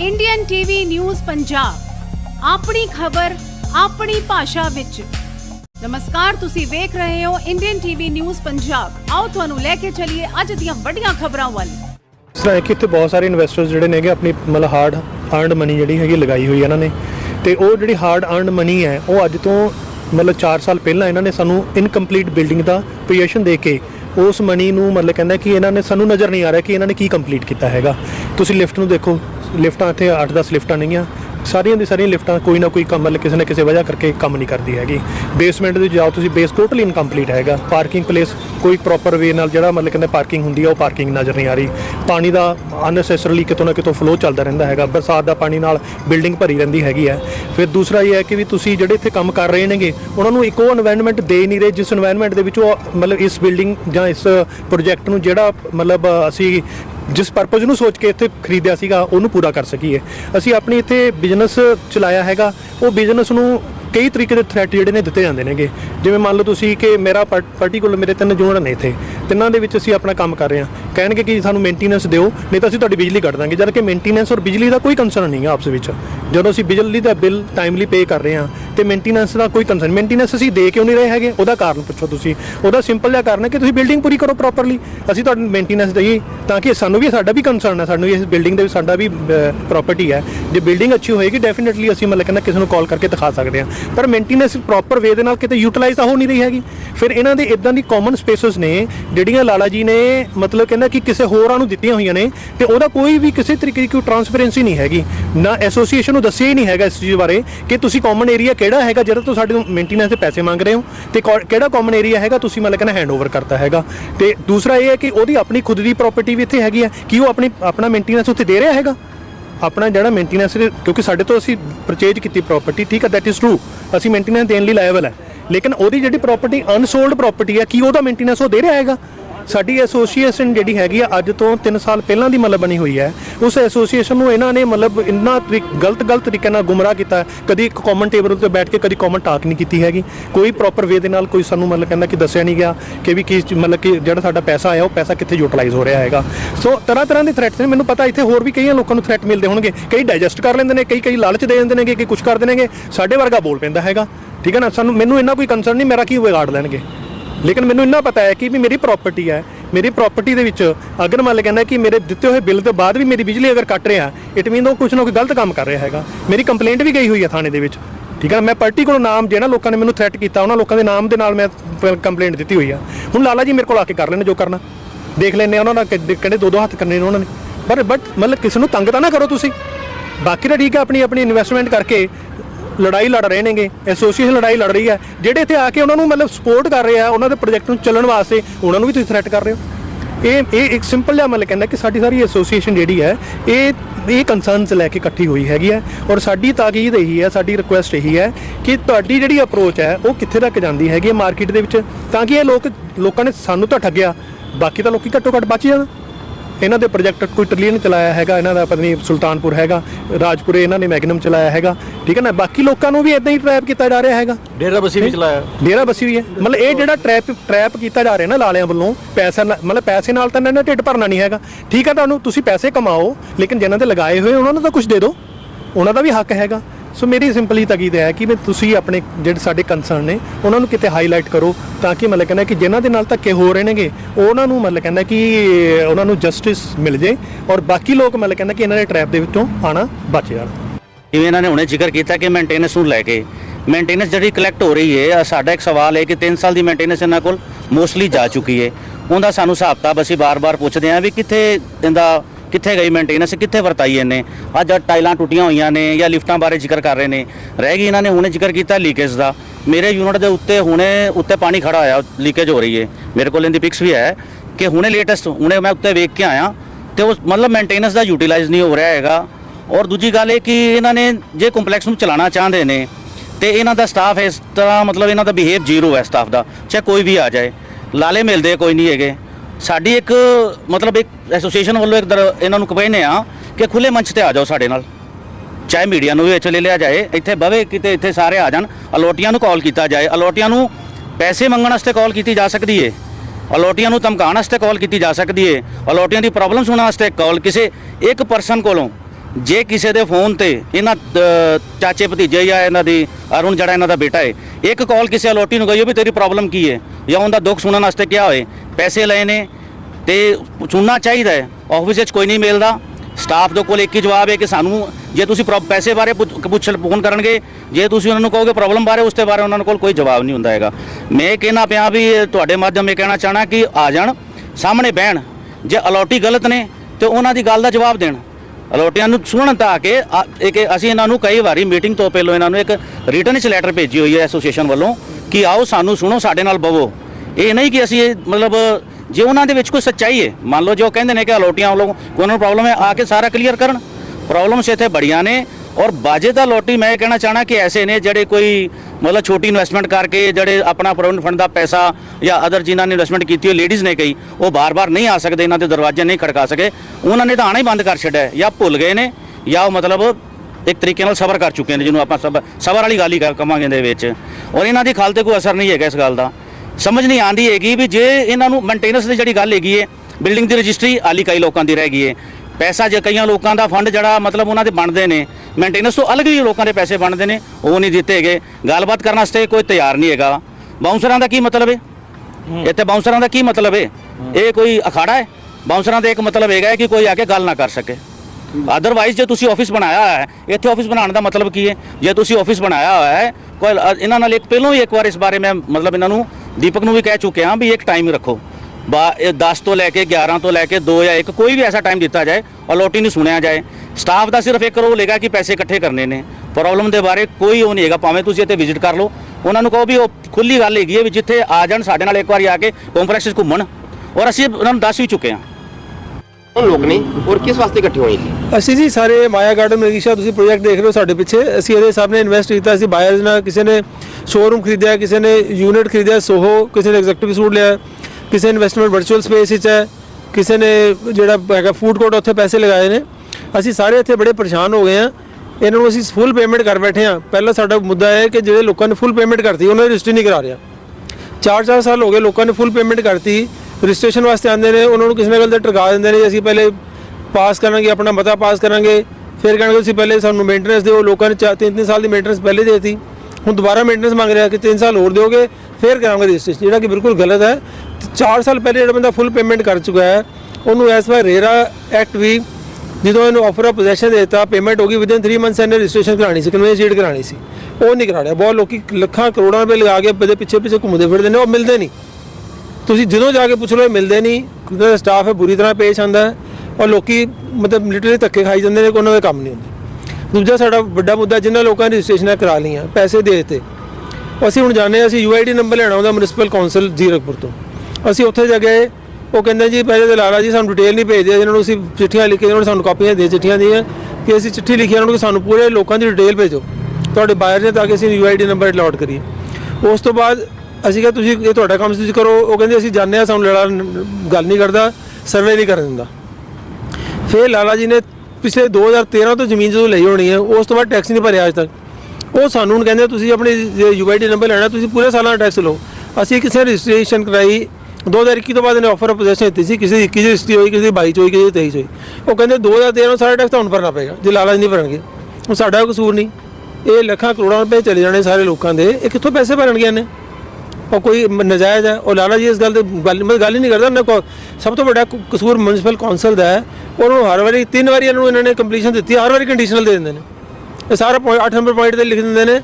Indian TV news Punjab ਆਪਣੀ ਖਬਰ, ਆਪਣੀ ਭਾਸ਼ਾ ਵਿੱਚ। ਨਮਸਕਾਰ, ਤੁਸੀਂ ਵੇਖ ਰਹੇ ਹੋ ਇੰਡੀਅਨ ਟੀਵੀ ਨਿਊਜ਼ ਪੰਜਾਬ ਆਓ ਤੁਹਾਨੂੰ ਲੈ ਕੇ ਚੱਲੀਏ ਅੱਜ ਦੀਆਂ ਵੱਡੀਆਂ ਖਬਰਾਂ ਵੱਲ। ਇਸ ਕਿ ਇੱਥੇ ਬਹੁਤ ਸਾਰੇ ਇਨਵੈਸਟਰਸ ਜਿਹੜੇ ਨੇਗੇ, ਆਪਣੀ ਮਤਲਬ ਹਾਰਡ ਅਰਨਡ ਮਨੀ ਜਿਹੜੀ ਹੈਗੀ ਲਗਾਈ ਹੋਈ ਹੈ ਇਹਨਾਂ ਨੇ। ਤੇ ਉਹ ਜਿਹੜੀ ਹਾਰਡ ਅਰਨਡ ਮਨੀ ਹੈ, ਉਹ ਅੱਜ ਤੋਂ ਮਤਲਬ 4 ਸਾਲ ਪਹਿਲਾਂ ਇਹਨਾਂ ਨੇ ਸਾਨੂੰ ਇਨਕੰਪਲੀਟ ਬਿਲਡਿੰਗ ਦਾ ਪੋਜੀਸ਼ਨ ਦੇ ਕੇ ਉਸ ਮਨੀ ਨੂੰ ਮਤਲਬ ਕਹਿੰਦਾ ਕਿ ਇਹਨਾਂ ਨੇ ਸਾਨੂੰ ਨਜ਼ਰ ਨਹੀਂ ਆ ਰਿਹਾ ਕਿ ਇਹਨਾਂ ਨੇ ਕੀ ਕੰਪਲੀਟ ਕੀਤਾ ਹੈਗਾ। ਤੁਸੀਂ ਲਿਫਟ ਨੂੰ ਦੇਖੋ ਲਿਫਟਾਂ ਇੱਥੇ 8-10 ਲਿਫਟਾਂ ਨਹੀਂਆਂ ਸਾਰੀਆਂ ਦੀ ਸਾਰੀਆਂ ਲਿਫਟਾਂ ਕੋਈ ਨਾ ਕੋਈ ਕੰਮ ਕਿਸੇ ਨਾ ਕਿਸੇ ਵਜ੍ਹਾ ਕਰਕੇ ਕੰਮ ਨਹੀਂ ਕਰਦੀ ਹੈਗੀ। ਬੇਸਮੈਂਟ ਦੇ ਜਾਓ ਤੁਸੀਂ ਬੇਸ ਟੋਟਲੀ ਇਨਕੰਪਲੀਟ ਹੈਗਾ। ਪਾਰਕਿੰਗ ਪਲੇਸ ਕੋਈ ਪ੍ਰੋਪਰ ਵੇ ਨਾਲ ਜਿਹੜਾ ਮਤਲਬ ਕਹਿੰਦੇ ਪਾਰਕਿੰਗ ਹੁੰਦੀ ਆ, ਉਹ ਪਾਰਕਿੰਗ ਨਜ਼ਰ ਨਹੀਂ ਆ ਰਹੀ। ਪਾਣੀ ਦਾ ਅਨਸੈਸਰਲੀ ਕਿਤੋਂ ਨਾ ਕਿਤੋਂ ਫਲੋ ਚੱਲਦਾ ਰਹਿੰਦਾ ਹੈਗਾ। ਬਰਸਾਤ ਦਾ ਪਾਣੀ ਨਾਲ ਬਿਲਡਿੰਗ ਭਰੀ ਰਹਿੰਦੀ ਹੈਗੀ ਹੈ ਫਿਰ ਦੂਸਰਾ ਇਹ ਹੈ ਕਿ ਵੀ ਤੁਸੀਂ ਜਿਹੜੇ ਇੱਥੇ ਕੰਮ ਕਰ ਰਹੇ ਨੇਗੇ, ਉਹਨਾਂ ਨੂੰ ਇੱਕੋ ਉਹ এনवायरमेंट ਦੇ ਨਹੀਂ ਰਹੇ, ਜਿਸ এনवायरमेंट ਦੇ ਵਿੱਚ ਉਹ ਮਤਲਬ ਇਸ ਬਿਲਡਿੰਗ ਜਾਂ ਇਸ ਪ੍ਰੋਜੈਕਟ ਨੂੰ ਜਿਹੜਾ ਮਤਲਬ ਅਸੀਂ ਜਿਸ ਪਰਪਸ ਨੂੰ ਸੋਚ ਕੇ ਇੱਥੇ ਖਰੀਦਿਆ ਸੀਗਾ, ਉਹਨੂੰ ਪੂਰਾ ਕਰ ਸਕੀਏ। ਅਸੀਂ ਆਪਣੀ ਇੱਥੇ ਬਿਜ਼ਨਸ ਚਲਾਇਆ ਹੈਗਾ, ਉਹ ਬਿਜ਼ਨਸ ਨੂੰ ਕਈ ਤਰੀਕੇ ਦੇ ਥ੍ਰੈਟ ਜਿਹੜੇ ਨੇ ਦਿੱਤੇ ਜਾਂਦੇ ਨੇਗੇ। ਜਿਵੇਂ ਮੰਨ ਲਓ ਤੁਸੀਂ ਕਿ ਮੇਰਾ ਪਾਰਟਿਕੂਲਰ ਮੇਰੇ ਤਿੰਨ ਯੂਨਿਟ ਨੇ ਇੱਥੇ। ਤਿੰਨਾਂ ਦੇ ਵਿੱਚ ਅਸੀਂ ਆਪਣਾ ਕੰਮ ਕਰ ਰਹੇ ਹਾਂ। ਕਹਿਣਗੇ ਕਿ ਸਾਨੂੰ ਮੇਨਟੇਨੈਂਸ ਦਿਓ, ਨਹੀਂ ਤਾਂ ਅਸੀਂ ਤੁਹਾਡੀ ਬਿਜਲੀ ਕੱਟ ਦਾਂਗੇ। ਜਦ ਕਿ ਮੇਨਟੇਨੈਂਸ ਔਰ ਬਿਜਲੀ ਦਾ ਕੋਈ ਕੰਸਰਨ ਨਹੀਂ ਹੈ ਆਪਸ ਵਿੱਚ। ਜਦੋਂ ਅਸੀਂ ਬਿਜਲੀ ਦਾ ਬਿੱਲ ਟਾਈਮਲੀ ਪੇ ਕਰ ਰਹੇ ਹਾਂ, ਤੇ ਮੇਨਟੇਨੈਂਸ ਦਾ ਕੋਈ ਕੰਸਰਨ ਮੇਨਟੇਨੈਂਸ ਅਸੀਂ ਦੇ ਕਿਉਂ ਨਹੀਂ ਰਹੇ ਹੈਗੇ? ਉਹਦਾ ਕਾਰਨ ਪੁੱਛੋ ਤੁਸੀਂ। ਉਹਦਾ ਸਿੰਪਲ ਜਿਹਾ ਕਾਰਨ ਹੈ ਕਿ ਤੁਸੀਂ ਬਿਲਡਿੰਗ ਪੂਰੀ ਕਰੋ ਪ੍ਰੋਪਰਲੀ ਅਸੀਂ ਤੁਹਾਨੂੰ ਮੇਨਟੇਨੈਂਸ ਦਈਏ ਤਾਂ ਕਿ ਸਾਨੂੰ ਵੀ ਸਾਡਾ ਵੀ ਕੰਸਰਨ ਹੈ। ਸਾਨੂੰ ਵੀ ਇਸ ਬਿਲਡਿੰਗ ਦੇ ਵਿੱਚ ਸਾਡਾ ਵੀ ਪ੍ਰਾਪਰਟੀ ਹੈ। ਜੇ ਬਿਲਡਿੰਗ ਅੱਛੀ ਹੋਏਗੀ ਡੈਫੀਨਿਟਲੀ ਅਸੀਂ ਮਤਲਬ ਕਹਿੰਦਾ ਕਿਸੇ ਨੂੰ ਕਾਲ ਕਰਕੇ ਦਿਖਾ ਸਕਦੇ ਹਾਂ। ਪਰ ਮੇਨਟੇਨੈਂਸ ਪ੍ਰੋਪਰ ਵੇ ਦੇ ਨਾਲ ਕਿਤੇ ਯੂਟਿਲਾਈਜ਼ ਤਾਂ ਹੋ ਨਹੀਂ ਰਹੀ ਹੈਗੀ। ਫਿਰ ਇਹਨਾਂ ਦੇ ਇਦਾਂ ਦੀ ਕਾਮਨ ਸਪੇਸਸ ਨੇ ਜਿਹੜੀਆਂ ਲਾਲਾ ਜੀ ਨੇ ਮਤਲਬ ਕਹਿੰਦਾ ਕਿ ਕਿਸੇ ਹੋਰਾਂ ਨੂੰ ਦਿੱਤੀਆਂ ਹੋਈਆਂ ਨੇ ਤੇ ਉਹਦਾ ਕੋਈ ਵੀ ਕਿਸੇ ਤਰੀਕੇ ਦੀ ਕੋਈ ਟਰਾਂਸਪੇਰੈਂਸੀ ਨਹੀਂ ਹੈਗੀ। ਨਾ ਐਸੋਸੀਏਸ਼ਨ ਨੂੰ ਦੱਸਿਆ ਹੀ ਨਹੀਂ ਹੈਗਾ ਇਸ ਚੀਜ਼ ਬਾਰੇ ਕਿ ਤੁਸੀਂ ਕਾਮਨ ਏਰੀਆ ਕਿਹੜਾ ਹੈਗਾ ਜਿਹੜਾ ਤੋਂ ਸਾਡੇ ਤੋਂ ਮੇਨਟੇਨੈਂਸ ਦੇ ਪੈਸੇ ਮੰਗ ਰਹੇ ਹੋ ਤੇ ਕੌ- ਕਿਹੜਾ ਕਾਮਨ ਏਰੀਆ ਹੈਗਾ ਤੁਸੀਂ ਮਤਲਬ ਕਹਿੰਦਾ ਹੈਂਡਓਵਰ ਕਰਤਾ ਹੈਗਾ। ਤੇ ਦੂਸਰਾ ਇਹ ਹੈ ਕਿ ਉਹਦੀ ਆਪਣੀ ਖੁਦ ਦੀ ਪ੍ਰਾਪਰਟੀ ਵੀ ਇੱਥੇ ਹੈਗੀ ਹੈ ਕਿ ਉਹ ਆਪਣੀ, ਆਪਣਾ ਮੇਨਟੇਨੈਂਸ ਉੱਥੇ ਦੇ ਰਿਹਾ ਹੈਗਾ? ਆਪਣਾ ਜਿਹੜਾ ਮੇਨਟੇਨੈਂਸ ਕਿਉਂਕਿ ਸਾਡੇ ਤੋਂ ਅਸੀਂ ਪਰਚੇਜ ਕੀਤੀ ਪ੍ਰਾਪਰਟੀ ਠੀਕ ਹੈ ਦੈਟ ਇਜ਼ ਟਰੂ ਅਸੀਂ ਮੇਨਟੇਨੈਂਸ ਦੇਣ ਲਈ ਲਾਇਬਲ ਹੈ। ਲੇਕਿਨ ਉਹਦੀ ਜਿਹੜੀ ਪ੍ਰਾਪਰਟੀ ਅਨਸੋਲਡ ਪ੍ਰਾਪਰਟੀ ਹੈ ਕੀ ਉਹਦਾ ਮੇਨਟੇਨੈਂਸ ਉਹ ਦੇ ਰਿਹਾ ਹੈਗਾ? ਸਾਡੀ ਐਸੋਸੀਏਸ਼ਨ ਜਿਹੜੀ ਹੈਗੀ ਆ ਅੱਜ ਤੋਂ 3 ਸਾਲ ਪਹਿਲਾਂ ਦੀ ਮਤਲਬ ਬਣੀ ਹੋਈ ਹੈ। ਉਸ ਐਸੋਸੀਏਸ਼ਨ ਨੂੰ ਇਹਨਾਂ ਨੇ ਮਤਲਬ ਇੰਨਾ ਤਰੀ- ਗਲਤ ਗਲਤ ਤਰੀਕੇ ਨਾਲ ਗੁੰਮਰਾਹ ਕੀਤਾ ਕਦੀ ਇੱਕ ਕਾਮਨ ਟੇਬਲ ਉੱਤੇ ਬੈਠ ਕੇ ਕਦੀ ਕਾਮਨ ਟਾਕ ਨਹੀਂ ਕੀਤੀ ਹੈਗੀ। ਕੋਈ ਪ੍ਰੋਪਰ ਵੇ ਦੇ ਨਾਲ ਕੋਈ ਸਾਨੂੰ ਮਤਲਬ ਕਹਿੰਦਾ ਕਿ ਦੱਸਿਆ ਨਹੀਂ ਗਿਆ ਕਿ ਵੀ ਕੀ ਮਤਲਬ ਕਿ ਜਿਹੜਾ ਸਾਡਾ ਪੈਸਾ ਆਇਆ ਉਹ ਪੈਸਾ ਕਿੱਥੇ ਯੂਟਿਲਾਈਜ਼ ਹੋ ਰਿਹਾ ਹੈਗਾ। ਸੋ ਤਰ੍ਹਾਂ ਤਰ੍ਹਾਂ ਦੇ ਥ੍ਰੈਟਸ ਨੇ। ਮੈਨੂੰ ਪਤਾ ਇੱਥੇ ਹੋਰ ਵੀ ਕਈਆਂ ਲੋਕਾਂ ਨੂੰ ਥ੍ਰੈਟ ਮਿਲਦੇ ਹੋਣਗੇ। ਕਈ ਡਾਈਜੈਸਟ ਕਰ ਲੈਂਦੇ ਨੇ, ਕਈ ਕਈ ਲਾਲਚ ਦੇ ਦਿੰਦੇ ਨੇਗੇ ਕਿ ਕੁਝ ਕਰ ਦੇਣਗੇ। ਸਾਡੇ ਵਰਗਾ ਬੋਲ ਪੈਂਦਾ ਹੈਗਾ। ਠੀਕ ਹੈ ਨਾ? ਸਾਨੂੰ ਮੈਨੂੰ ਇੰਨਾ ਕੋਈ ਕੰਸਰਨ ਨਹੀਂ, ਮੇਰਾ ਕੀ ਵਿਗਾੜ ਲੈਣਗੇ? ਲੇਕਿਨ ਮੈਨੂੰ ਇੰਨਾ ਪਤਾ ਹੈ ਕਿ ਵੀ ਮੇਰੀ ਪ੍ਰਾਪਰਟੀ ਹੈ, ਮੇਰੀ ਪ੍ਰਾਪਰਟੀ ਦੇ ਵਿੱਚ ਅਗਰ ਮੰਨ ਕਹਿੰਦਾ ਕਿ ਮੇਰੇ ਦਿੱਤੇ ਹੋਏ ਬਿੱਲ ਤੋਂ ਬਾਅਦ ਵੀ ਮੇਰੀ ਬਿਜਲੀ ਅਗਰ ਕੱਟ ਰਿਹਾ ਇਟ ਮੀਨ ਉਹ ਕੁਝ ਨਾ ਕੋਈ ਗਲਤ ਕੰਮ ਕਰ ਰਿਹਾ ਹੈਗਾ। ਮੇਰੀ ਕੰਪਲੇਂਟ ਵੀ ਗਈ ਹੋਈ ਹੈ ਥਾਣੇ ਦੇ ਵਿੱਚ। ਠੀਕ ਹੈ ਨਾ? ਮੈਂ ਪਾਰਟਿਕੂਲਰ ਨਾਮ ਜਿਹੜਾ ਲੋਕਾਂ ਨੇ ਮੈਨੂੰ ਥ੍ਰੈਟ ਕੀਤਾ, ਉਹਨਾਂ ਲੋਕਾਂ ਦੇ ਨਾਮ ਦੇ ਨਾਲ ਮੈਂ ਕੰਪਲੇਂਟ ਦਿੱਤੀ ਹੋਈ ਆ। ਹੁਣ ਲਾਲਾ ਜੀ ਮੇਰੇ ਕੋਲ ਆ ਕੇ ਕਰ ਲੈਣ ਜੋ ਕਰਨਾ। ਦੇਖ ਲੈਣੇ ਉਹਨਾਂ ਨਾਲ ਕਿ- ਕਹਿੰਦੇ ਦੋ ਦੋ ਹੱਥ ਕਰਨੇ ਨੇ ਉਹਨਾਂ ਨੇ। ਪਰ ਬਟ ਮਤਲਬ ਕਿਸੇ ਨੂੰ ਤੰਗ ਤਾਂ ਨਾ ਕਰੋ ਤੁਸੀਂ। ਬਾਕੀ ਤਾਂ ਠੀਕ ਹੈ ਆਪਣੀ ਆਪਣੀ ਇਨਵੈਸਟਮੈਂਟ ਕਰਕੇ ਲੜਾਈ ਲੜ ਰਹੇ ਨੇਗੇ ਐਸੋਸੀਏਸ਼ਨ ਲੜਾਈ ਲੜ ਰਹੀ ਹੈ। ਜਿਹੜੇ ਇੱਥੇ ਆ ਕੇ ਉਹਨਾਂ ਨੂੰ ਮਤਲਬ ਸਪੋਰਟ ਕਰ ਰਹੇ ਆ, ਉਹਨਾਂ ਦੇ ਪ੍ਰੋਜੈਕਟ ਨੂੰ ਚੱਲਣ ਵਾਸਤੇ, ਉਹਨਾਂ ਨੂੰ ਵੀ ਤੁਸੀਂ ਥ੍ਰੈਟ ਕਰ ਰਹੇ ਹੋ। ਇਹ ਇਹ ਇੱਕ ਸਿੰਪਲ ਜਿਹਾ ਮਤਲਬ ਕਹਿੰਦਾ ਕਿ ਸਾਡੀ ਸਾਰੀ ਐਸੋਸੀਏਸ਼ਨ ਜਿਹੜੀ ਹੈ, ਇਹ ਇਹ ਕੰਸਰਨਸ ਲੈ ਕੇ ਇਕੱਠੀ ਹੋਈ ਹੈਗੀ ਹੈ। ਔਰ ਸਾਡੀ ਤਾਕੀਦ ਇਹੀ ਹੈ, ਸਾਡੀ ਰਿਕੁਐਸਟ ਇਹੀ ਹੈ ਕਿ ਤੁਹਾਡੀ ਜਿਹੜੀ ਅਪਰੋਚ ਹੈ, ਉਹ ਕਿੱਥੇ ਤੱਕ ਜਾਂਦੀ ਹੈਗੀ ਹੈ ਮਾਰਕੀਟ ਦੇ ਵਿੱਚ? ਤਾਂ ਕਿ ਇਹ ਲੋਕ, ਲੋਕਾਂ ਨੇ ਸਾਨੂੰ ਤਾਂ ਠੱਗਿਆ, ਬਾਕੀ ਤਾਂ ਲੋਕੀ ਘੱਟੋ ਘੱਟ ਬਚ ਜਾਣ। ਇਹਨਾਂ ਦੇ ਪ੍ਰੋਜੈਕਟ ਕੋਈ ਟ੍ਰਿਲੀਅਨ ਚਲਾਇਆ ਹੈਗਾ ਇਹਨਾਂ ਦਾ ਪਤਾ ਨਹੀਂ ਸੁਲਤਾਨਪੁਰ ਹੈਗਾ ਰਾਜਪੁਰੇ ਇਹਨਾਂ ਨੇ ਮੈਗਨਮ ਚਲਾਇਆ ਹੈਗਾ ਠੀਕ ਹੈ ਨਾ? ਬਾਕੀ ਲੋਕਾਂ ਨੂੰ ਵੀ ਇਦਾਂ ਹੀ ਟ੍ਰੈਪ ਕੀਤਾ ਜਾ ਰਿਹਾ ਹੈਗਾ। ਡੇਰਾ ਬਸੀ ਵੀ ਚਲਾਇਆ। ਡੇਰਾ ਬਸੀ ਵੀ ਹੈ। ਮਤਲਬ ਇਹ ਜਿਹੜਾ ਟ੍ਰੈਪ ਟ੍ਰੈਪ ਕੀਤਾ ਜਾ ਰਿਹਾ ਨਾ ਲਾਲਿਆਂ ਵੱਲੋਂ ਪੈਸਾ ਮਤਲਬ ਪੈਸੇ ਨਾਲ ਤਾਂ ਇਹਨਾਂ ਨੇ ਢਿੱਡ ਭਰਨਾ ਨਹੀਂ ਹੈਗਾ। ਠੀਕ ਹੈ ਤੁਹਾਨੂੰ ਤੁਸੀਂ ਪੈਸੇ ਕਮਾਓ ਲੇਕਿਨ ਜਿਨ੍ਹਾਂ ਤੇ ਲਗਾਏ ਹੋਏ ਉਹਨਾਂ ਨੂੰ ਤਾਂ ਕੁਝ ਦੇ ਦਿਓ। ਉਹਨਾਂ ਦਾ ਵੀ ਹੱਕ ਹੈਗਾ। ਸੋ ਮੇਰੀ ਸਿੰਪਲੀ ਤਕੀਦ ਹੈ ਕਿ ਵੀ ਤੁਸੀਂ ਆਪਣੇ ਜਿਹੜੇ ਸਾਡੇ ਕੰਸਰਨ ਨੇ, ਉਹਨਾਂ ਨੂੰ ਕਿਤੇ ਹਾਈਲਾਈਟ ਕਰੋ ਤਾਂ ਕਿ ਮਤਲਬ ਕਹਿੰਦਾ ਕਿ ਜਿਨ੍ਹਾਂ ਦੇ ਨਾਲ ਧੱਕੇ ਹੋ ਰਹੇ ਨੇਗੇ, ਉਹਨਾਂ ਨੂੰ ਮਤਲਬ ਕਹਿੰਦਾ ਕਿ ਉਹਨਾਂ ਨੂੰ ਜਸਟਿਸ ਮਿਲ ਜੇ ਔਰ ਬਾਕੀ ਲੋਕ ਮਤਲਬ ਕਹਿੰਦਾ ਕਿ ਇਹਨਾਂ ਦੇ ਟ੍ਰੈਪ ਦੇ ਵਿੱਚੋਂ ਆਣਾ ਬਚ ਜਾਣ। ਜਿਵੇਂ ਇਹਨਾਂ ਨੇ ਹੁਣੇ ਜ਼ਿਕਰ ਕੀਤਾ ਕਿ ਮੇਨਟੇਨੈਂਸ ਨੂੰ ਲੈ ਕੇ ਮੇਨਟੇਨੈਂਸ ਜਿਹੜੀ ਕਲੈਕਟ ਹੋ ਰਹੀ ਹੈ ਸਾਡਾ ਇੱਕ ਸਵਾਲ ਹੈ ਕਿ 3 ਸਾਲ ਦੀ ਮੇਨਟੇਨੈਂਸ ਇਹਨਾਂ ਕੋਲ ਮੋਸਟਲੀ ਜਾ ਚੁੱਕੀ ਹੈ। ਉਹਦਾ ਸਾਨੂੰ ਹਿਸਾਬ ਕਿਤਾਬ ਅਸੀਂ ਬਾਰ-ਬਾਰ ਪੁੱਛਦੇ ਹਾਂ ਵੀ ਕਿੱਥੇ ਇਹਦਾ ਕਿੱਥੇ ਗਈ ਮੇਨਟੇਨੈਂਸ ਕਿੱਥੇ ਵਰਤਾਈ ਇਹਨੇ? ਅੱਜ ਟਾਈਲਾਂ ਟੁੱਟੀਆਂ ਹੋਈਆਂ ਨੇ ਜਾਂ ਲਿਫਟਾਂ ਬਾਰੇ ਜ਼ਿਕਰ ਕਰ ਰਹੇ ਨੇ। ਰਹਿ ਗਈ ਇਹਨਾਂ ਨੇ, ਹੁਣੇ ਜ਼ਿਕਰ ਕੀਤਾ ਲੀਕੇਜ ਦਾ। ਮੇਰੇ ਯੂਨਿਟ ਦੇ ਉੱਤੇ ਹੁਣੇ, ਉੱਤੇ ਪਾਣੀ ਖੜਾ ਹੋਇਆ ਲੀਕੇਜ ਹੋ ਰਹੀ ਹੈ ਮੇਰੇ ਕੋਲ ਇਹਦੀ ਪਿਕਸ ਵੀ ਹੈ ਕਿ ਹੁਣੇ ਲੇਟੈਸਟ ਹੁਣੇ ਮੈਂ ਉੱਤੇ ਵੇਖ ਕੇ ਆਇਆ ਤੇ ਉਸ, ਮਤਲਬ ਮੇਨਟੇਨੈਂਸ ਦਾ ਯੂਟਿਲਾਈਜ਼ ਨਹੀਂ ਹੋ ਰਿਹਾ ਹੈਗਾ। ਔਰ ਦੂਜੀ ਗੱਲ ਇਹ ਕਿ ਇਹਨਾਂ ਨੇ ਜੇ ਕੰਪਲੈਕਸ ਨੂੰ ਚਲਾਉਣਾ ਚਾਹੁੰਦੇ ਨੇ, ਤੇ ਇਹਨਾਂ ਦਾ ਸਟਾਫ ਇਸ ਤਰ੍ਹਾਂ ਮਤਲਬ ਇਹਨਾਂ ਦਾ ਬਿਹੇਵ ਜ਼ੀਰੋ ਹੈ ਸਟਾਫ ਦਾ, ਚਾਹੇ ਕੋਈ ਵੀ ਆ ਜਾਏ। ਲਾਲੇ ਮਿਲਦੇ ਕੋਈ ਨਹੀਂ ਹੈਗੇ। ਸਾਡੀ ਇੱਕ, ਮਤਲਬ ਇੱਕ ਐਸੋਸੀਏਸ਼ਨ ਵੱਲੋਂ ਇੱਕ ਦਰ- ਇਹਨਾਂ ਨੂੰ ਕਹਿੰਦੇ ਆ ਕਿ ਖੁੱਲੇ ਮੰਚ ਤੇ ਆ ਜਾਓ ਸਾਡੇ ਨਾਲ। ਚਾਹੇ ਮੀਡੀਆ ਨੂੰ ਵੀ ਵਿੱਚ ਲੈ ਲਿਆ ਜਾਏ, ਇੱਥੇ ਬਵੇ, ਕਿਤੇ ਇੱਥੇ ਸਾਰੇ ਆ ਜਾਣ। ਅਲੋਟੀਆਂ ਨੂੰ ਕਾਲ ਕੀਤਾ ਜਾਏ। ਅਲੋਟੀਆਂ ਨੂੰ ਪੈਸੇ ਮੰਗਣ ਵਾਸਤੇ ਕਾਲ ਕੀਤੀ ਜਾ ਸਕਦੀ ਏ। ਅਲੋਟੀਆਂ ਨੂੰ ਧਮਕਾਉਣ ਵਾਸਤੇ ਕਾਲ ਕੀਤੀ ਜਾ ਸਕਦੀ ਏ। ਅਲੋਟੀਆਂ ਦੀ ਪ੍ਰੋਬਲਮ ਸੁਣਨ ਵਾਸਤੇ ਕਾਲ ਕਿਸੇ ਇੱਕ ਪਰਸਨ ਕੋਲੋਂ ਜੇ ਕਿਸੇ ਦੇ ਫੋਨ ਤੇ ਇਹਨਾਂ ਚਾਚੇ ਭਤੀਜੇ ਜਾਂ ਇਹਨਾਂ ਦੀ ਅਰੁਣ ਜਿਹੜਾ ਇਹਨਾਂ ਦਾ ਬੇਟਾ ਹੈ ਇੱਕ ਕਾਲ ਕਿਸੇ ਅਲੋਟੀ ਨੂੰ ਗਈ ਵੀ ਤੇਰੀ ਪ੍ਰੋਬਲਮ ਕੀ ਹੈ ਜਾਂ ਉਹਦਾ ਦੁੱਖ ਸੁਣਨ ਵਾਸਤੇ ਕਿਹਾ ਹੋਏ ਪੈਸੇ ਲਏ ਨੇ ਤੇ ਸੁਣਨਾ ਚਾਹੀਦਾ ਹੈ ਆਫਿਸ ਵਿੱਚ ਕੋਈ ਨਹੀਂ ਮਿਲਦਾ ਸਟਾਫ ਦੇ ਕੋਲ ਇੱਕ ਹੀ ਜਵਾਬ ਹੈ ਕਿ ਸਾਨੂੰ ਜੇ ਤੁਸੀਂ ਪ੍ਰੋ- ਪੈਸੇ ਬਾਰੇ ਪੁੱਛ ਫੋਨ ਕਰਨਗੇ, ਜੇ ਤੁਸੀਂ ਉਹਨਾਂ ਨੂੰ ਕਹੋਗੇ ਪ੍ਰੋਬਲਮ ਬਾਰੇ, ਉਸ ਦੇ ਬਾਰੇ ਉਹਨਾਂ ਕੋਲ ਕੋਈ ਜਵਾਬ ਨਹੀਂ ਹੁੰਦਾ ਹੈਗਾ। ਮੈਂ ਕਹਿਣਾ ਪਿਆ ਵੀ ਤੁਹਾਡੇ ਮਾਧਿਅਮ ਇਹ ਕਹਿਣਾ ਚਾਹਣਾ ਕਿ ਆ ਜਾਣ, ਸਾਹਮਣੇ ਬਹਿਣ, ਜੇ ਅਲੋਟੀ ਗਲਤ ਨੇ ਤੇ ਉਹਨਾਂ ਦੀ ਗੱਲ ਦਾ ਜਵਾਬ ਦੇਣ। ਅਲੋਟੀਆਂ ਨੂੰ ਸੁਣਨ ਤਾਂ ਆ ਕੇ ਇੱਕ ਅਸੀਂ ਇਹਨਾਂ ਨੂੰ ਕਈ ਵਾਰੀ ਮੀਟਿੰਗ ਤੋਂ ਪਹਿਲਾਂ ਇਹਨਾਂ ਨੂੰ ਇੱਕ ਰਿਟਰਨ ਚ ਲੈਟਰ ਭੇਜੀ ਹੋਈ ਹੈ ਐਸੋਸੀਏਸ਼ਨ ਵੱਲੋਂ ਕਿ ਆਓ ਸਾਨੂੰ ਸੁਣੋ, ਸਾਡੇ ਨਾਲ ਬਵੋ। ਇਹ ਨਹੀਂ ਕਿ ਅਸੀਂ ਮਤਲਬ ਜੇ ਉਹਨਾਂ ਦੇ ਵਿੱਚ ਕੋਈ ਸੱਚਾਈ ਹੈ, ਮੰਨ ਲਓ ਜੋ ਕਹਿੰਦੇ ਨੇ ਕਿ ਅਲੋਟੀਆਂ ਵੱਲੋਂ ਕੋਈ ਉਹਨਾਂ ਨੂੰ ਪ੍ਰੋਬਲਮ ਹੈ, ਆ ਕੇ ਸਾਰਾ ਕਲੀਅਰ ਕਰਨ। ਪ੍ਰੋਬਲਮਸ ਇੱਥੇ ਬੜੀਆਂ ਨੇ। ਔਰ ਬਾਜੇ ਦਾ ਲੋਟੀ ਮੈਂ ਇਹ ਕਹਿਣਾ ਚਾਹਣਾ ਕਿ ਐਸੇ ਨੇ ਜਿਹੜੇ ਕੋਈ ਮਤਲਬ ਛੋਟੀ ਇਨਵੈਸਟਮੈਂਟ ਕਰਕੇ ਜਿਹੜੇ ਆਪਣਾ ਪ੍ਰੋਵਿਡੈਂਟ ਫੰਡ ਦਾ ਪੈਸਾ ਜਾਂ ਅਦਰ ਜਿਨ੍ਹਾਂ ਨੇ ਇਨਵੈਸਟਮੈਂਟ ਕੀਤੀ ਹੋਈ ਲੇਡੀਜ਼ ਨੇ ਕਈ ਉਹ ਬਾਰ-ਬਾਰ ਨਹੀਂ ਆ ਸਕਦੇ, ਇਹਨਾਂ ਦੇ ਦਰਵਾਜ਼ੇ ਨਹੀਂ ਖੜਕਾ ਸਕੇ, ਉਹਨਾਂ ਨੇ ਤਾਂ ਆਣਾ ਹੀ ਬੰਦ ਕਰ ਛੱਡਿਆ ਜਾਂ ਭੁੱਲ ਗਏ ਨੇ, ਜਾਂ ਉਹ ਮਤਲਬ ਇੱਕ ਤਰੀਕੇ ਨਾਲ ਸਬਰ ਕਰ ਚੁੱਕੇ ਨੇ, ਜਿਹਨੂੰ ਆਪਾਂ ਸਬਰ ਸਬਰ ਵਾਲੀ ਗੱਲ ਹੀ ਕਰ- ਕਵਾਂਗੇ ਦੇ ਵਿੱਚ। ਔਰ ਇਹਨਾਂ ਦੀ ਖਾਲ ਤੇ ਕੋਈ ਅਸਰ ਨਹੀਂ ਹੈਗਾ ਇਸ ਗੱਲ ਦਾ। ਸਮਝ ਨਹੀਂ ਆਂਦੀ ਹੈਗੀ ਵੀ ਜੇ ਇਹਨਾਂ ਨੂੰ ਮੇਨਟੇਨੈਂਸ ਦੀ ਜਿਹੜੀ ਗੱਲ ਹੈਗੀ ਹੈ ਬਿਲਡਿੰਗ ਦੀ ਰਜਿਸਟਰੀ ਆਲੀ ਕਈ ਲੋਕਾਂ ਦੀ ਰਹਿ ਗਈ ਹੈ ਪੈਸਾ ਜੇ ਕਈਆਂ ਲੋਕਾਂ ਦਾ ਫੰਡ ਜਿਹੜਾ ਮਤਲਬ ਉਹਨਾਂ ਦੇ ਬਣਦੇ ਨੇ ਮੇਨਟੇਨੈਂਸ ਤੋਂ ਅਲੱਗ ਹੀ ਲੋਕਾਂ ਦੇ ਪੈਸੇ ਬਣਦੇ ਨੇ ਉਹ ਨਹੀਂ ਦਿੱਤੇ ਹੈਗੇ। ਗੱਲਬਾਤ ਕਰਨ ਵਾਸਤੇ ਕੋਈ ਤਿਆਰ ਨਹੀਂ ਹੈਗਾ। ਬਾਉਂਸਰਾਂ ਦਾ ਕੀ ਮਤਲਬ ਹੈ? ਇੱਥੇ ਬਾਉਂਸਰਾਂ ਦਾ ਕੀ ਮਤਲਬ ਹੈ? ਇਹ ਕੋਈ ਅਖਾੜਾ ਹੈ? ਬਾਉਂਸਰਾਂ ਦਾ ਇੱਕ ਮਤਲਬ ਹੈਗਾ ਹੈ ਕਿ ਕੋਈ ਆ ਕੇ ਗੱਲ ਨਾ ਕਰ ਸਕੇ। ਅਦਰਵਾਈਜ਼ ਜੇ ਤੁਸੀਂ ਆਫਿਸ ਬਣਾਇਆ ਹੈ ਇੱਥੇ ਆਫਿਸ ਬਣਾਉਣ ਦਾ ਮਤਲਬ ਕੀ ਹੈ? ਜੇ ਤੁਸੀਂ ਆਫਿਸ ਬਣਾਇਆ ਹੋਇਆ ਹੈ ਕੋਈ ਇਹਨਾਂ ਨਾਲ ਇੱਕ ਪਹਿਲਾਂ ਹੀ ਇੱਕ ਵਾਰ ਇਸ ਬਾਰੇ ਮੈਂ ਮਤਲਬ ਇਹਨਾਂ ਨੂੰ ਦੀਪਕ ਨੂੰ ਵੀ ਕਹਿ ਚੁੱਕਿਆ ਵੀ ਇੱਕ ਟਾਈਮ ਰੱਖੋ। 10 ਤੋਂ ਲੈ ਕੇ 11 ਤੋਂ ਲੈ ਕੇ 2 ਜਾਂ 1 ਕੋਈ ਵੀ ਐਸਾ ਟਾਈਮ ਦਿੱਤਾ ਜਾਏ ਅਲੋਟੀ ਨਹੀਂ ਸੁਣਿਆ ਜਾਏ। ਸਟਾਫ ਦਾ ਸਿਰਫ ਇੱਕ ਰੋਲ ਹੈਗਾ ਕਿ ਪੈਸੇ ਇਕੱਠੇ ਕਰਨੇ ਨੇ। ਪ੍ਰੋਬਲਮ ਦੇ ਬਾਰੇ ਕੋਈ ਉਹ ਨਹੀਂ ਹੈਗਾ ਭਾਵੇਂ ਤੁਸੀਂ ਇੱਥੇ ਵਿਜ਼ਿਟ ਕਰ ਲਓ। ਉਹਨਾਂ ਨੂੰ ਕਹੋ ਵੀ ਉਹ ਖੁੱਲੀ ਗੱਲ ਹੈਗੀ ਹੈ ਵੀ ਜਿੱਥੇ ਆ ਜਾਣ ਸਾਡੇ ਨਾਲ ਇੱਕ ਵਾਰੀ ਆ ਕੇ 'ਚ ਘੁੰਮਣ। ਔਰ ਅਸੀਂ ਉਹਨਾਂ ਨੂੰ ਦੱਸ ਵੀ ਚੁੱਕੇ ਹਾਂ। ਕੌਣ ਲੋਕ ਨੇ ਔਰ ਕਿਸ ਵਾਸਤੇ ਇਕੱਠੇ ਹੋਏ ਸੀ ਅਸੀਂ ਜੀ ਸਾਰੇ ਮਾਇਆ ਗਾਰਡਨ ਮਰੀਸ਼ਾ ਤੁਸੀਂ ਪ੍ਰੋਜੈਕਟ ਦੇਖ ਰਹੇ ਹੋ ਸਾਡੇ ਪਿੱਛੇ। ਅਸੀਂ ਇਹਦੇ ਸਾਹਮਣੇ ਇਨਵੈਸਟ ਕੀਤਾ ਅਸੀਂ ਬਾਇਰਸ ਨਾਲ ਕਿਸੇ ਨੇ ਸ਼ੋਰੂਮ ਖਰੀਦਿਆ ਕਿਸੇ ਨੇ ਯੂਨਿਟ ਖਰੀਦਿਆ ਸੋਹੋ ਕਿਸੇ ਨੇ ਐਗਜ਼ੈਕਟਿਵ ਸੂਟ ਲਿਆ। ਕਿਸੇ ਇਨਵੈਸਟਮੈਂਟ ਵਰਚੁਅਲ ਸਪੇਸ ਵਿੱਚ ਹੈ, ਕਿਸੇ ਨੇ ਜਿਹੜਾ ਹੈਗਾ ਫੂਡ ਕੋਰਟ ਉੱਥੇ ਪੈਸੇ ਲਗਾਏ ਨੇ। ਅਸੀਂ ਸਾਰੇ ਇੱਥੇ ਬੜੇ ਪਰੇਸ਼ਾਨ ਹੋ ਗਏ ਆ ਇਹਨਾਂ ਨੂੰ ਅਸੀਂ ਫੁੱਲ ਪੇਮੈਂਟ ਕਰ ਬੈਠੇ ਆ ਪਹਿਲਾ ਸਾਡਾ ਮੁੱਦਾ ਹੈ ਕਿ ਜਿਹੜੇ ਲੋਕਾਂ ਨੇ ਫੁੱਲ ਪੇਮੈਂਟ ਕਰਤੀ, ਉਹਨਾਂ ਦੀ ਰਜਿਸਟਰੀ ਨਹੀਂ ਕਰਾ ਰਿਹਾ। ਚਾਰ ਚਾਰ ਸਾਲ ਹੋ ਗਏ ਲੋਕਾਂ ਨੇ ਫੁੱਲ ਪੇਮੈਂਟ ਕਰਤੀ। ਰਜਿਸਟ੍ਰੇਸ਼ਨ ਵਾਸਤੇ ਆਉਂਦੇ ਨੇ, ਉਹਨਾਂ ਨੂੰ ਕਿਸੇ ਨਾ ਗੱਲ ਤੇ ਟਰਗਾ ਦਿੰਦੇ ਨੇ ਅਸੀਂ ਪਹਿਲੇ ਪਾਸ ਕਰਾਂਗੇ, ਆਪਣਾ ਮਤਾ ਪਾਸ ਕਰਾਂਗੇ, ਫਿਰ ਕਹਿਣਗੇ ਤੁਸੀਂ ਪਹਿਲੇ ਸਾਨੂੰ ਮੇਨਟੇਨੈਂਸ ਦਿਓ। ਲੋਕਾਂ ਨੇ ਚਾ- ਤਿੰਨ ਤਿੰਨ ਸਾਲ ਦੀ ਮੇਨਟੇਨੈਂਸ ਪਹਿਲੇ ਦੇਤੀ। ਹੁਣ ਦੁਬਾਰਾ ਮੇਨਟੇਨੈਂਸ ਮੰਗ ਰਿਹਾ ਕਿ 3 ਸਾਲ ਹੋਰ ਦਿਓਗੇ, ਫਿਰ ਕਰਾਂਗੇ ਰਜਿਸਟ੍ਰੇਸ਼ਨ ਜਿਹੜਾ ਕਿ ਬਿਲਕੁਲ ਗਲਤ ਹੈ। 4 ਸਾਲ ਪਹਿਲੇ ਜਿਹੜਾ ਬੰਦਾ ਫੁੱਲ ਪੇਮੈਂਟ ਕਰ ਚੁੱਕਾ ਹੈ, ਉਹਨੂੰ ਐਸ ਵਾਰ ਰੇਰਾ ਐਕਟ ਵੀ ਜਦੋਂ ਇਹਨੂੰ ਆਫਰ ਆਫ ਪੋਜੀਸ਼ਨ ਦਿੱਤਾ ਪੇਮੈਂਟ ਹੋ ਗਈ ਵਿਦਿਨ 3 ਮੰਥਸ ਇਹਨੇ ਰਜਿਸਟ੍ਰੇਸ਼ਨ ਕਰਾਣੀ ਸੀ ਕਨਵੇ ਸ਼ੀਟ ਕਰਾਣੀ ਸੀ। ਉਹ ਨਹੀਂ ਕਰਾ ਰਿਹਾ। ਬਹੁਤ ਲੋਕੀ ਲੱਖਾਂ ਕਰੋੜਾਂ ਰੁਪਏ ਲਗਾ ਕੇ ਇਹਦੇ ਪਿੱਛੇ ਪਿੱਛੇ ਘੁੰਮਦੇ ਫਿਰਦੇ ਨੇ, ਉਹ ਮਿਲਦੇ ਨਹੀਂ। ਤੁਸੀਂ ਜਦੋਂ ਜਾ ਕੇ ਪੁੱਛ ਲਓ, ਇਹ ਮਿਲਦੇ ਨਹੀਂ। ਕਿਉਂਕਿ ਸਟਾਫ ਹੈ, ਬੁਰੀ ਤਰ੍ਹਾਂ ਪੇਸ਼ ਆਂਦਾ ਹੈ ਔਰ ਲੋਕੀ ਮਤਲਬ ਲਿਟਰਲੀ ਧੱਕੇ ਖਾਈ ਜਾਂਦੇ ਨੇ ਕਿ ਉਹਨਾਂ ਦਾ ਕੰਮ ਨਹੀਂ ਹੁੰਦਾ। ਦੂਜਾ ਸਾਡਾ ਵੱਡਾ ਮੁੱਦਾ, ਜਿਨ੍ਹਾਂ ਲੋਕਾਂ ਨੇ ਰਜਿਸਟ੍ਰੇਸ਼ਨਾਂ ਕਰਾ ਲਈਆਂ, ਪੈਸੇ ਦੇ ਦਿੱਤੇ। ਅਸੀਂ ਹੁਣ ਜਾਣਦੇ ਹਾਂ, ਅਸੀਂ ਯੂਆਈਡੀ ਨੰਬਰ ਲੈਣਾ ਹੁੰਦਾ ਮਿਊਨਿਸਪਲ ਕਾਉਂਸਲ ਜ਼ੀਰਕਪੁਰ ਤੋਂ। ਅਸੀਂ ਉੱਥੇ ਜਾ ਗਏ ਉਹ ਕਹਿੰਦੇ ਜੀ ਪਹਿਲੇ ਤੇ ਲਾਲਾ ਜੀ ਸਾਨੂੰ ਡਿਟੇਲ ਨਹੀਂ ਭੇਜਦੇ ਜਿਹਨਾਂ ਨੂੰ ਅਸੀਂ ਚਿੱਠੀਆਂ ਲਿਖੀਆਂ ਉਹਨਾਂ ਨੇ ਸਾਨੂੰ ਕਾਪੀਆਂ ਦੇ ਚਿੱਠੀਆਂ ਦੀਆਂ, ਕਿ ਅਸੀਂ ਚਿੱਠੀ ਲਿਖੀ ਉਹਨਾਂ ਨੂੰ ਕਿ ਸਾਨੂੰ ਪੂਰੇ ਲੋਕਾਂ ਦੀ ਡਿਟੇਲ ਭੇਜੋ। ਤੁਹਾਡੇ ਬਾਇਰ ਨੇ ਤਾਂ ਕਿ ਅਸੀਂ ਯੂਆਈਡੀ ਨੰਬਰ ਅਲਾਟ ਕਰੀਏ। ਉਸ ਤੋਂ ਬਾਅਦ ਅਸੀਂ ਕਿਹਾ, ਤੁਸੀਂ, ਇਹ ਤੁਹਾਡਾ ਕੰਮ ਤੁਸੀਂ ਕਰੋ। ਉਹ ਕਹਿੰਦੇ, ਅਸੀਂ ਜਾਣਦੇ ਹਾਂ, ਸਾਨੂੰ ਲੜਾ ਗੱਲ ਨਹੀਂ ਕਰਦਾ ਸਰਵੇ ਨਹੀਂ ਕਰਨ ਦਿੰਦਾ। ਫਿਰ ਲਾਲਾ ਜੀ ਨੇ ਪਿਛਲੇ 2013 ਤੋਂ ਜ਼ਮੀਨ ਜਦੋਂ ਲਈ ਹੋਣੀ ਹੈ, ਉਸ ਤੋਂ ਬਾਅਦ ਟੈਕਸ ਨਹੀਂ ਭਰਿਆ ਅਜ ਤੱਕ। ਉਹ ਸਾਨੂੰ ਹੁਣ ਕਹਿੰਦੇ ਤੁਸੀਂ ਆਪਣੀ ਯੂਆਈਡੀ ਨੰਬਰ ਲੈਣਾ, ਤੁਸੀਂ ਪੂਰੇ ਸਾਲਾਂ ਦਾ ਟੈਕਸ ਲਓ। ਅਸੀਂ ਕਿਸੇ ਰਜਿਸਟ੍ਰੇਸ਼ਨ ਕਰਾਈ 2021 ਤੋਂ ਬਾਅਦ ਇਹਨੇ ਆਫਰ ਆਫ ਪੋਜੀਸ਼ਨ ਦਿੱਤੀ ਸੀ, ਕਿਸੇ ਦੀ 21 ਦੀ ਰਜਿਸਟਰੀ ਹੋਈ, ਕਿਸੇ ਦੀ 22 ਚ ਹੋਈ, ਕਿਸੇ ਦੀ 23 ਚ ਹੋਈ। ਉਹ ਕਹਿੰਦੇ 2013 ਨੂੰ ਸਾਰਾ ਟੈਕਸ ਤੁਹਾਨੂੰ ਭਰਨਾ ਪਏਗਾ, ਜੇ ਲਾਲਾ ਜੀ ਨਹੀਂ ਭਰਨਗੇ। ਉਹ ਸਾਡਾ ਕਸੂਰ ਨਹੀਂ। ਇਹ ਲੱਖਾਂ ਕਰੋੜਾਂ ਰੁਪਏ ਚਲੇ ਜਾਣੇ ਸਾਰੇ ਲੋਕਾਂ ਦੇ। ਇਹ ਕਿੱਥੋਂ ਪੈਸੇ ਭਰਨਗੇ ਇਹਨੇ? ਉਹ ਕੋਈ ਮ- ਨਜਾਇਜ਼ ਹੈ। ਉਹ ਲਾਲਾ ਜੀ ਇਸ ਗੱਲ ਦੇ ਗੱਲ ਮੈਂ ਗੱਲ ਹੀ ਨਹੀਂ ਕਰਦਾ। ਨਾ ਕੋ, ਸਭ ਤੋਂ ਵੱਡਾ ਕਸੂਰ ਮਿਊਨਿਸਪਲ ਕੌਂਸਲ ਦਾ ਹੈ। ਉਹਨੂੰ ਹਰ ਵਾਰੀ, ਤਿੰਨ ਵਾਰੀ ਇਹਨੂੰ ਇਹਨਾਂ ਨੇ ਕੰਪਲੀਸ਼ਨ ਦਿੱਤੀ, ਹਰ ਵਾਰੀ ਕੰਡੀਸ਼ਨਲ ਦੇ ਦਿੰਦੇ ਨੇ। ਇਹ ਸਾਰਾ ਪੁਆਇੰਟ 8 ਨੰਬਰ ਪੁਆਇੰਟ ਤੇ ਲਿਖ ਦਿੰਦੇ ਨੇ।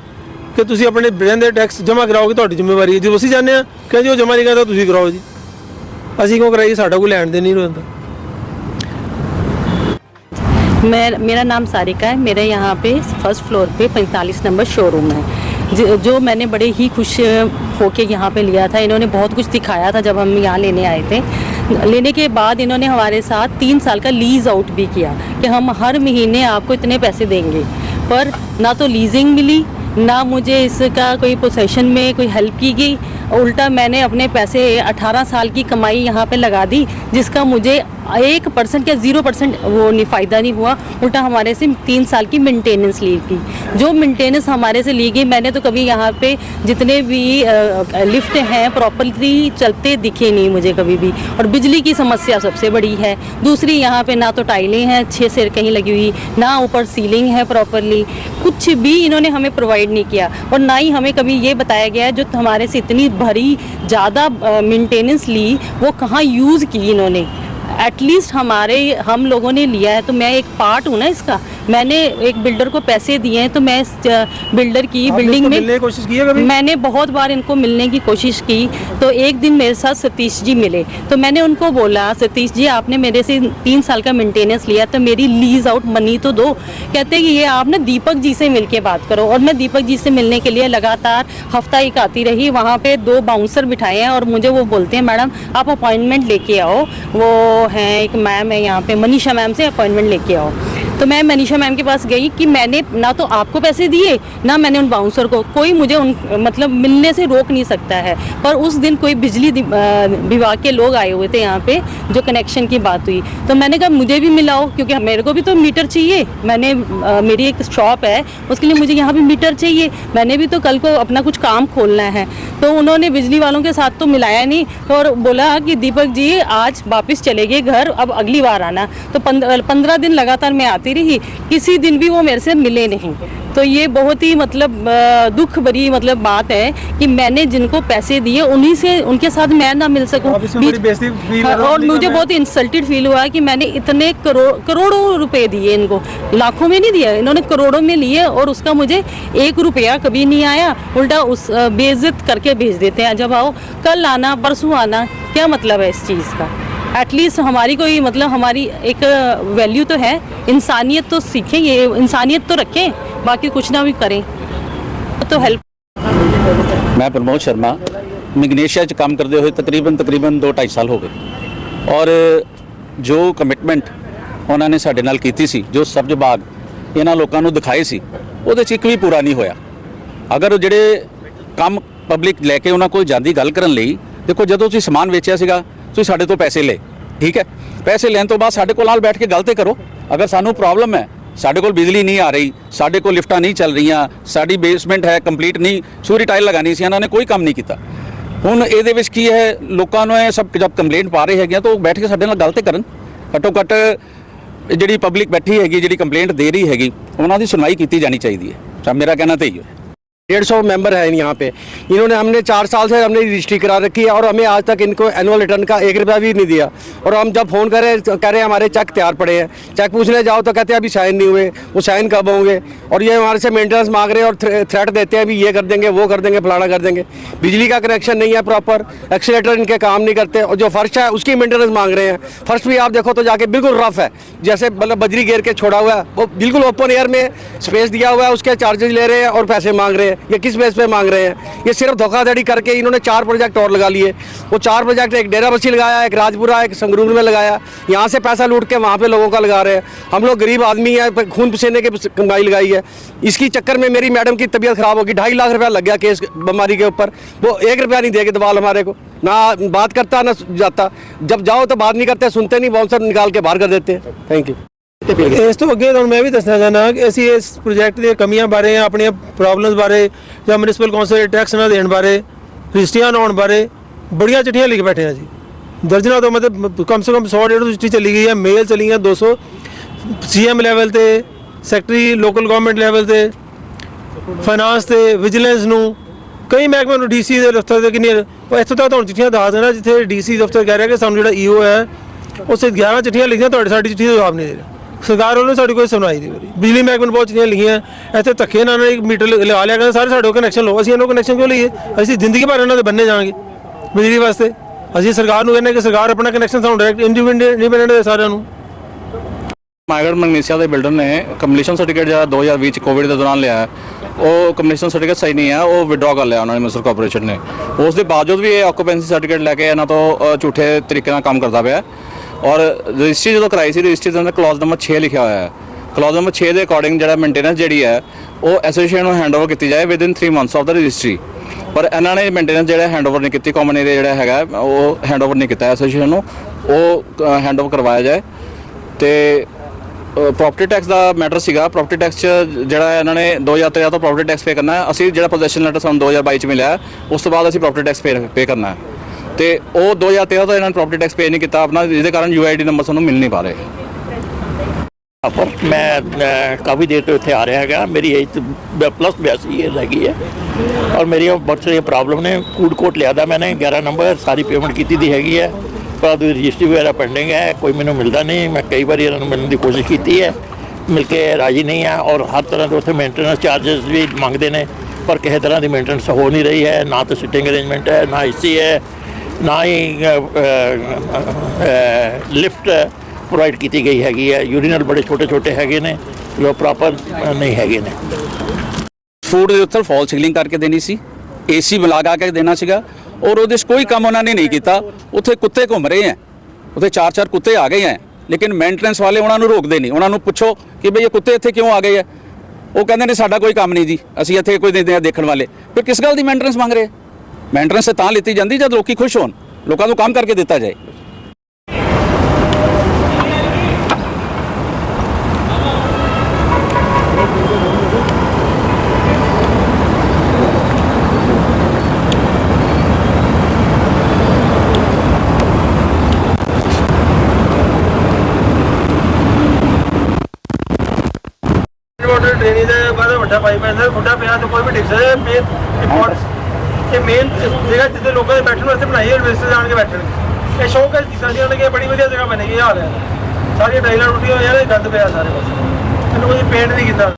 ਕਿ ਤੁਸੀਂ ਆਪਣੇ ਬ੍ਰੈਂਡ ਦੇ ਟੈਕਸ ਜਮ੍ਹਾਂ ਕਰਾਓਗੇ ਤੁਹਾਡੀ ਜ਼ਿੰਮੇਵਾਰੀ ਹੈ ਜਦੋਂ ਅਸੀਂ ਜਾਂਦੇ ਹਾਂ ਕਹਿੰਦੇ ਉਹ ਜਮ੍ਹਾਂ ਨਹੀਂ ਕਰਦਾ ਤੁਸੀਂ ਕਰਾਓ ਜੀ ਅਸੀਂ ਕਿਉਂ ਕਰਾਈਏ ਸਾਡਾ ਕੋਈ ਲੈਣ ਦੇ ਨਹੀਂ ਹੁੰਦਾ मैं मेरा नाम सारिका है मेरे यहाँ पे फर्स्ट फ्लोर पे 45 नंबर शोरूम है ज- जो मैंने बड़े ही खुश होके यहाँ पे लिया था इन्होंने बहुत कुछ दिखाया था जब हम यहाँ लेने आए थे लेने के बाद इन्होंने हमारे साथ तीन साल का लीज आउट भी किया कि हम हर महीने आपको इतने पैसे देंगे पर ना तो लीजिंग मिली ना मुझे इसका कोई पोसेशन में कोई हेल्प की गई उल्टा मैंने अपने पैसे 18 साल की कमाई यहाँ पे लगा दी जिसका मुझे एक परसेंट या ज़ीरो परसेंट वो नहीं, फ़ायदा नहीं हुआ। उल्टा हमारे से तीन साल की मेंटेनेंस ली गई जो मेंटेनेंस हमारे से ली गई, मैंने तो कभी यहाँ पे जितने भी लिफ्ट हैं प्रॉपरली चलते दिखे नहीं मुझे कभी भी। और बिजली की समस्या सबसे बड़ी है। दूसरी, यहाँ पे ना तो टाइलें हैं, अच्छे से कहीं लगी हुई, ना ऊपर सीलिंग है प्रॉपरली कुछ भी इन्होंने हमें प्रोवाइड नहीं किया। और ना ही हमें कभी ये बताया गया जो हमारे से इतनी भरी, ज़्यादा मेंटेनेंस ली, वो कहाँ यूज़ की इन्होंने? एटलीस्ट हमारे हम लोगों ने लिया है तो मैं एक पार्ट हूँ ना इसका। मैंने एक बिल्डर को पैसे दिए हैं तो मैं इस बिल्डर की बिल्डिंग में मिलने कोशिश की है कभी? मैंने बहुत बार इनको मिलने की कोशिश की तो एक दिन मेरे साथ सतीश जी मिले। तो मैंने उनको बोला सतीश जी आपने मेरे से तीन साल का मेंटेनेंस लिया तो मेरी लीज आउट मनी तो दो। कहते हैं कि ये आप ना दीपक जी से मिल के बात करो। और मैं दीपक जी से मिलने के लिए लगातार हफ़्ता एक आती रही वहाँ पे दो बाउंसर बिठाए हैं और मुझे वो बोलते हैं मैडम आप अपॉइंटमेंट लेके आओ वो हैं एक मैम है यहाँ पे मनीषा मैम से अपॉइंटमेंट लेके आओ। तो मैं मनीषा मैम के पास गई कि मैंने ना तो आपको पैसे दिए ना मैंने उन बाउंसर को कोई मुझे उन मतलब मिलने से रोक नहीं सकता है। पर उस दिन कोई बिजली विभाग के लोग आए हुए थे यहाँ पे जो कनेक्शन की बात हुई। तो मैंने कहा मुझे भी मिलाओ क्योंकि मेरे को भी तो मीटर चाहिए। मैंने अ, मेरी एक शॉप है उसके लिए मुझे यहाँ पे मीटर चाहिए। मैंने भी तो कल को अपना कुछ काम खोलना है। तो उन्होंने बिजली वालों के साथ तो मिलाया नहीं और बोला कि दीपक जी आज वापस चले गए घर अब अगली बार आना। तो पंद्रह दिन लगातार मैं आती रही किसी दिन भी वो मेरे से मिले नहीं। तो ये बहुत ही मतलब दुख भरी मतलब बात है कि मैंने जिनको पैसे दिए उन्हीं से उनके साथ मैं ना मिल सकूँ। कर हाँ, और मुझे कर बहुत इंसल्टेड फील हुआ कि मैंने इतने करोड़ करोड़ों रुपए दिए इनको। लाखों में नहीं दिया इन्होंने करोड़ों में लिए और उसका मुझे एक रुपया कभी नहीं आया। उल्टा उस बेइज्जत करके भेज देते हैं जब आओ कल आना परसों आना क्या मतलब है इस चीज़ का? एटलीस्ट हमारी कोई मतलब हमारी एक वैल्यू तो है इंसानियत तो सीखें ये इंसानियत तो रखें बाकी कुछ ना भी करें तो हेल्प ਮੈਂ ਪ੍ਰਮੋਦ ਸ਼ਰਮਾ ਮਿਗਨੇਸ਼ੀਆ 'ਚ ਕੰਮ ਕਰਦੇ ਹੋਏ ਤਕਰੀਬਨ ਤਕਰੀਬਨ 2.5 ਸਾਲ ਹੋ ਗਏ ਔਰ ਜੋ ਕਮਿਟਮੈਂਟ ਉਹਨਾਂ ਨੇ ਸਾਡੇ ਨਾਲ ਕੀਤੀ ਸੀ ਜੋ ਸਬਜ਼ ਬਾਗ ਇਹਨਾਂ ਲੋਕਾਂ ਨੂੰ ਦਿਖਾਏ ਸੀ ਉਹਦੇ 'ਚ ਇੱਕ ਵੀ ਪੂਰਾ ਨਹੀਂ ਹੋਇਆ ਅਗਰ ਉਹ ਜਿਹੜੇ ਕੰਮ ਪਬਲਿਕ ਲੈ ਕੇ ਉਹਨਾਂ ਕੋਲ ਜਾਂਦੀ ਗੱਲ ਕਰਨ ਲਈ ਦੇਖੋ ਜਦੋਂ ਤੁਸੀਂ ਸਮਾਨ ਵੇਚਿਆ ਸੀਗਾ ਤੁਸੀਂ ਸਾਡੇ ਤੋਂ ਪੈਸੇ ਲਏ, ਠੀਕ ਹੈ? ਪੈਸੇ ਲੈਣ ਤੋਂ ਬਾਅਦ ਸਾਡੇ ਕੋਲ ਨਾਲ ਬੈਠ ਕੇ ਗੱਲ ਤੇ ਕਰੋ। ਅਗਰ ਸਾਨੂੰ ਪ੍ਰੋਬਲਮ ਹੈ, ਸਾਡੇ ਕੋਲ ਬਿਜਲੀ ਨਹੀਂ ਆ ਰਹੀ, ਸਾਡੇ ਕੋਲ ਲਿਫਟਾਂ ਨਹੀਂ ਚੱਲ ਰਹੀਆਂ, ਸਾਡੀ ਬੇਸਮੈਂਟ ਹੈ ਕੰਪਲੀਟ ਨਹੀਂ, ਸੂਰੀ ਟਾਈਲ ਲਗਾਣੀ ਸੀ, ਇਹਨਾਂ ਨੇ ਕੋਈ ਕੰਮ ਨਹੀਂ ਕੀਤਾ। ਹੁਣ ਇਹਦੇ ਵਿੱਚ ਕੀ ਹੈ, ਲੋਕਾਂ ਨੂੰ ਇਹ ਸਭ ਜਦ ਕੰਪਲੇਂਟ ਪਾ ਰਹੇ ਹੈਗੇ ਆ, ਤਾਂ ਉਹ ਬੈਠ ਕੇ ਸਾਡੇ ਨਾਲ ਗੱਲ ਤੇ ਕਰਨ। ਘੱਟੋ ਘੱਟ ਜਿਹੜੀ ਪਬਲਿਕ ਬੈਠੀ ਹੈਗੀ, ਜਿਹੜੀ ਕੰਪਲੇਂਟ ਦੇ ਰਹੀ ਹੈਗੀ, ਉਹਨਾਂ ਦੀ ਸੁਣਵਾਈ ਕੀਤੀ ਜਾਣੀ ਚਾਹੀਦੀ ਹੈ। ਤਾਂ ਮੇਰਾ ਕਹਿਣਾ ਤਾਂ ਇਹੀ ਹੈ। डेढ़ सौ मेंबर हैं यहाँ पे। इन्होंने हमने चार साल से हमने रजिस्ट्री करा रखी है और हमें आज तक इनको एनुअल रिटर्न का एक रुपया भी नहीं दिया। और हम जब फ़ोन करें कह रहे हैं हमारे चेक तैयार पड़े हैं। चेक पूछने जाओ तो कहते हैं, अभी साइन नहीं हुए। वो साइन कब होंगे? और ये हमारे से मेंटेनेंस मांग रहे हैं और थ्रेट देते हैं, अभी ये कर देंगे, वो कर देंगे, फलाना कर देंगे। बिजली का कनेक्शन नहीं है प्रॉपर एक्सीटर इनके काम नहीं करते। और जो फर्श है, उसकी मेंटेनेंस मांग रहे हैं। फर्श भी आप देखो तो जाके बिल्कुल रफ है। जैसे मतलब बजरी घेर के छोड़ा हुआ है, वो बिल्कुल ओपन एयर में स्पेस दिया हुआ है, उसके चार्जेज ले रहे हैं और पैसे मांग रहे हैं। ये किस बेस पे मांग रहे हैं? ये सिर्फ़ धोखाधड़ी करके इन्होंने चार प्रोजेक्ट और लगा लिए। वो चार प्रोजेक्ट एक डेरा बस्सी लगाया, एक राजपुरा, एक संगरूर में लगाया। यहाँ से पैसा लूट के वहाँ पे लोगों का लगा रहे हैं। हम लोग गरीब आदमी हैं खून पसीने की कमाई लगाई है। इसकी चक्कर में मेरी मैडम की तबीयत खराब होगी। ढाई लाख रुपया लग गया केस बीमारी के ऊपर। वो एक रुपया नहीं देगी दवाल हमारे को। ना बात करता, ना जाता। जब जाओ तो बात नहीं करते, सुनते नहीं बाउंसर निकाल के बाहर कर देते हैं। थैंक यू ਇਸ ਤੋਂ ਅੱਗੇ ਤੁਹਾਨੂੰ ਮੈਂ ਵੀ ਦੱਸਣਾ ਚਾਹੁੰਦਾ ਕਿ ਅਸੀਂ ਇਸ ਪ੍ਰੋਜੈਕਟ ਦੀਆਂ ਕਮੀਆਂ ਬਾਰੇ ਆਪਣੀਆਂ ਪ੍ਰੋਬਲਮਸ ਬਾਰੇ ਜਾਂ ਮਿਊਨਿਸਪਲ ਕੌਂਸਲ ਟੈਕਸ ਨਾ ਦੇਣ ਬਾਰੇ, ਰਜਿਸਟਰੀਆਂ ਨਾ ਬਾਰੇ ਬੜੀਆਂ ਚਿੱਠੀਆਂ ਲਿਖ ਬੈਠੇ ਹਾਂ ਜੀ। ਦਰਜਨਾਂ ਤੋਂ ਮਤਲਬ ਕਮ ਸੇ ਕਮ 100 ਡੇਢ ਚਿੱਠੀ ਚਲੀ ਗਈ ਹੈ ਮੇਲ ਚਲੀ ਗਈਆਂ 200 ਸੀਐਮ ਲੈਵਲ ਤੇ ਸੈਕਟਰੀ ਲੋਕਲ ਗਵਰਨਮੈਂਟ ਲੈਵਲ ਤੇ ਫਾਈਨਾਂਸ ਤੇ ਵਿਜੀਲੈਂਸ ਨੂੰ, ਕਈ ਮਹਿਕਮੇ ਨੂੰ ਡੀਸੀ ਦੇ ਦਫ਼ਤਰ ਤੇ ਕਿੰਨੇ ਇੱਥੋਂ ਤੱਕ ਤੁਹਾਨੂੰ ਚਿੱਠੀਆਂ ਦੱਸ ਦੇਣਾ ਜਿੱਥੇ ਡੀਸੀ ਦਫ਼ਤਰ ਕਹਿ ਰਿਹਾ ਕਿ ਸਾਨੂੰ ਜਿਹੜਾ ਈਓ ਹੈ ਉਸੇ 11 ਚਿੱਠੀਆਂ ਲਿਖੀਆਂ, ਤੁਹਾਡੇ ਸਾਡੀ ਚਿੱਠੀ ਦਾ ਜਵਾਬ ਨਹੀਂ ਦੇ ਰਿਹਾ। ਸਰਕਾਰ ਵੱਲੋਂ ਸਾਡੀ ਕੋਈ ਸੁਣਵਾਈ ਨਹੀਂ ਹੋ ਰਹੀ ਬਿਜਲੀ ਮਹਿਕਮੇ ਨੇ ਬਹੁਤ ਚੀਜ਼ਾਂ ਲਿਖੀਆਂ, ਇੱਥੇ ਧੱਕੇ ਨਾਲ ਇੱਕ ਮੀਟਰ ਲਗਾ ਲਿਆ ਕਹਿੰਦੇ, ਸਾਰੇ ਸਾਡੇ ਕਨੈਕਸ਼ਨ ਲਓ, ਅਸੀਂ ਇਹਨਾਂ ਕਨੈਕਸ਼ਨ ਕਿਉਂ ਲਈਏ? ਅਸੀਂ ਜ਼ਿੰਦਗੀ ਭਰ ਇਹਨਾਂ ਦੇ ਬੰਨੇ ਜਾਵਾਂਗੇ ਬਿਜਲੀ ਵਾਸਤੇ। ਅਸੀਂ ਸਰਕਾਰ ਨੂੰ ਕਹਿੰਦੇ ਕਿ ਸਰਕਾਰ ਆਪਣਾ ਕਨੈਕਸ਼ਨ ਸਾਨੂੰ ਡਾਇਰੈਕਟ ਇੰਡੀਪੈਂਡੈਂਟ ਦੇ ਸਾਰਿਆਂ ਨੂੰ। ਮਾਗੜ ਮਗਨੀਸ਼ੀਆ ਦੇ ਬਿਲਡਰ ਨੇ ਕੰਪਲੀਸ਼ਨ ਸਰਟੀਫਿਕੇਟ ਜਿਹੜਾ 2020 ਚ ਕੋਵਿਡ ਦੇ ਦੌਰਾਨ ਲਿਆ, ਉਹ ਕੰਪਲੀਸ਼ਨ ਸਰਟੀਫਿਕੇਟ ਸਹੀ ਨਹੀਂ ਹੈ ਉਹ ਵਿਡਰਾ ਕਰ ਲਿਆ ਉਹਨਾਂ ਨੇ ਮਿਸਰ ਕਾਰਪੋਰੇਸ਼ਨ ਨੇ। ਉਸ ਦੇ ਬਾਵਜੂਦ ਵੀ ਇਹ ਆਕੂਪੈਂਸੀ ਸਰਟੀਫਿਕੇਟ ਲੈ ਕੇ ਇਹਨਾਂ ਤੋਂ ਝੂਠੇ ਤਰੀਕੇ ਨਾਲ ਕੰਮ ਕਰਦਾ ਪਿਆ। ਔਰ ਰਜਿਸਟਰੀ ਜਦੋਂ ਕਰਾਈ ਸੀ, ਰਜਿਸਟਰੀ ਦੇ ਅੰਦਰ ਕਲੌਜ਼ ਨੰਬਰ 6 ਲਿਖਿਆ ਹੋਇਆ ਹੈ। ਕਲੌਜ਼ ਨੰਬਰ 6 ਦੇ ਅਕੋਰਡਿੰਗ ਜਿਹੜਾ ਮੇਨਟੇਨੈਂਸ ਜਿਹੜੀ ਹੈ, ਉਹ ਐਸੋਸੀਏਸ਼ਨ ਨੂੰ ਹੈਂਡਓਵਰ ਕੀਤੀ ਜਾਏ ਵਿਦਿਨ 3 ਮੰਥਸ ਆਫ ਦਾ ਰਜਿਸਟਰੀ ਪਰ ਇਹਨਾਂ ਨੇ ਮੇਨਟੇਨੈਂਸ ਜਿਹੜਾ ਹੈਂਡਓਵਰ ਨਹੀਂ ਕੀਤੀ ਕਾਮਨ ਏਰੀਆ ਜਿਹੜਾ ਹੈਗਾ, ਉਹ ਹੈਂਡਓਵਰ ਨਹੀਂ ਕੀਤਾ ਐਸੋਸੀਏਸ਼ਨ ਨੂੰ। ਉਹ ਹੈਂਡਓਵਰ ਕਰਵਾਇਆ ਜਾਏ। ਤੇ ਪ੍ਰਾਪਰਟੀ ਟੈਕਸ ਦਾ ਮੈਟਰ ਸੀਗਾ। ਪ੍ਰਾਪਰਟੀ ਟੈਕਸ ਚ ਜਿਹੜਾ ਇਹਨਾਂ ਨੇ 2013 ਤੋਂ ਪ੍ਰਾਪਰਟੀ ਟੈਕਸ ਪੇ ਕਰਨਾ ਅਸੀਂ ਜਿਹੜਾ ਪੋਜੀਸ਼ਨ ਲੈਟਰ ਸਾਨੂੰ 2022 ਚ ਮਿਲਿਆ, ਉਸ ਤੋਂ ਬਾਅਦ ਅਸੀਂ ਪ੍ਰਾਪਰਟੀ ਟੈਕਸ ਪੇ ਕਰਨਾ ਹੈ। ਤੇ ਉਹ 2013 ਤੋਂ ਇਹਨਾਂ ਨੇ ਪ੍ਰੋਪਰਟੀ ਟੈਕਸ ਪੇ ਨਹੀਂ ਕੀਤਾ, ਆਪਣਾ ਜਿਹਦੇ ਕਾਰਨ ਯੂਆਈਡੀ ਨੰਬਰ ਸਾਨੂੰ ਮਿਲ ਨਹੀਂ ਪਾ ਰਹੇ। ਮੈਂ ਕਾਫੀ ਦੇਰ ਤੋਂ ਇੱਥੇ ਆ ਰਿਹਾ ਹੈਗਾ। ਮੇਰੀ ਏਜ ਪਲੱਸ 82 ਇਅਰ ਹੈਗੀ ਹੈ। ਔਰ ਮੇਰੀ ਬਹੁਤ ਸਾਰੀ ਪ੍ਰੋਬਲਮ ਨੇ। ਕੂਡ ਕੋਟ ਲਿਆਦਾ ਮੈਨੇ 11 ਨੰਬਰ, ਸਾਰੀ ਪੇਮੈਂਟ ਕੀਤੀ ਦੀ ਹੈਗੀ ਹੈ। ਪਰ ਉਹਦੀ ਰਜਿਸਟਰੀ ਵਗੈਰਾ ਪੈਂਡਿੰਗ ਹੈ, ਕੋਈ ਮੈਨੂੰ ਮਿਲਦਾ ਨਹੀਂ। ਮੈਂ ਕਈ ਵਾਰੀ ਇਹਨਾਂ ਨੂੰ ਮਿਲਣ ਦੀ ਕੋਸ਼ਿਸ਼ ਕੀਤੀ ਹੈ। ਮਿਲ ਕੇ ਰਾਜੀ ਨਹੀਂ ਆ ਔਰ ਹਰ ਤਰ੍ਹਾਂ ਦੇ ਉੱਥੇ ਮੇਨਟੇਨੈਂਸ ਚਾਰजेस ਵੀ ਮੰਗਦੇ ਨੇ। ਪਰ ਕਿਸੇ ਤਰ੍ਹਾਂ ਦੀ ਮੇਨਟੇਨੈਂਸ ਹੋ ਨਹੀਂ ਰਹੀ ਹੈ। ਨਾ ਤਾਂ ਸਿਟਿੰਗ ਅਰੇਂਜਮੈਂਟ ਹੈ, ਨਾ ਏਸੀ ਹੈ। ਨਾ ਹੀ ਲਿਫਟ ਪ੍ਰੋਵਾਈਡ ਕੀਤੀ ਗਈ ਹੈਗੀ ਹੈ। ਯੂਰੀਨਲ ਬੜੇ ਛੋਟੇ ਛੋਟੇ ਹੈਗੇ ਨੇ, ਜੋ ਪ੍ਰੋਪਰ ਨਹੀਂ ਹੈਗੇ ਨੇ। ਫੂਡ ਦੇ ਉੱਤੇ ਫਾਲ ਸੀਲਿੰਗ ਕਰਕੇ ਦੇਣੀ ਸੀ। ਏਸੀ ਲਗਾ ਕੇ ਦੇਣਾ ਸੀਗਾ। ਔਰ ਉਹਦੇ 'ਚ ਕੋਈ ਕੰਮ ਉਹਨਾਂ ਨੇ ਨਹੀਂ ਕੀਤਾ। ਉੱਥੇ ਕੁੱਤੇ ਘੁੰਮ ਰਹੇ ਆ ਉੱਥੇ ਚਾਰ ਚਾਰ ਕੁੱਤੇ ਆ ਗਏ ਆ ਲੇਕਿਨ ਮੇਨਟੇਨੈਂਸ ਵਾਲੇ ਉਹਨਾਂ ਨੂੰ ਰੋਕਦੇ ਨਹੀਂ। ਉਹਨਾਂ ਨੂੰ ਪੁੱਛੋ ਕਿ ਭਈ ਇਹ ਕੁੱਤੇ ਇੱਥੇ ਕਿਉਂ ਆ ਗਏ ਆ ਉਹ ਕਹਿੰਦੇ ਨੇ, ਸਾਡਾ ਕੋਈ ਕੰਮ ਨਹੀਂ ਜੀ। ਅਸੀਂ ਇੱਥੇ ਕੋਈ ਦੇ ਦੇਖਣ ਵਾਲੇ। ਫਿਰ ਕਿਸ ਗੱਲ ਦੀ ਮੇਨਟੇਨੈਂਸ ਮੰਗ ਰਹੇ? ਮੇਨਟੇਨੈਂਸ ਤਾਂ ਲਿੱਤੀ ਜਾਂਦੀ ਜਦ ਲੋਕੀ ਖੁਸ਼ ਹੋਣ, ਲੋਕਾਂ ਨੂੰ ਕੰਮ ਕਰਕੇ ਦਿੱਤਾ ਜਾਏ। ਵਾਟਰ ਦੇ ਬਾਅਦ ਵੱਡਾ ਪਾਈਪ ਹੈ, ਸਰ। ਵੱਡਾ ਪਿਆ ਤਾਂ ਕੋਈ ਵੀ ਡਿੱਗ ਸਕਦਾ ਮੇਨ ਮੇਨ ਜਗ੍ਹਾ ਜਿੱਥੇ ਲੋਕਾਂ ਦੇ ਬੈਠਣ ਵਾਸਤੇ ਬਣਾਈ ਹੈ ਇਨਵੈਸਟਰ ਜਾਣ ਕੇ ਬੈਠਣਗੇ ਇਹ ਸ਼ੌਕ ਹੈ ਜਿਸਾਂ ਦੀ ਉਹਨਾਂ ਬੜੀ ਵਧੀਆ ਜਗ੍ਹਾ ਬਣੀ ਇਹ ਹਾਲ ਹੈ। ਸਾਰੀਆਂ ਟਾਈਲਾਂ ਟੁੱਟੀਆਂ ਹੋਈਆਂ ਨੇ, ਗੰਦ ਪਿਆ ਸਾਰੇ ਪਾਸੇ। ਇਹਨੂੰ ਕੋਈ ਪੇਂਟ ਨਹੀਂ ਕੀਤਾ।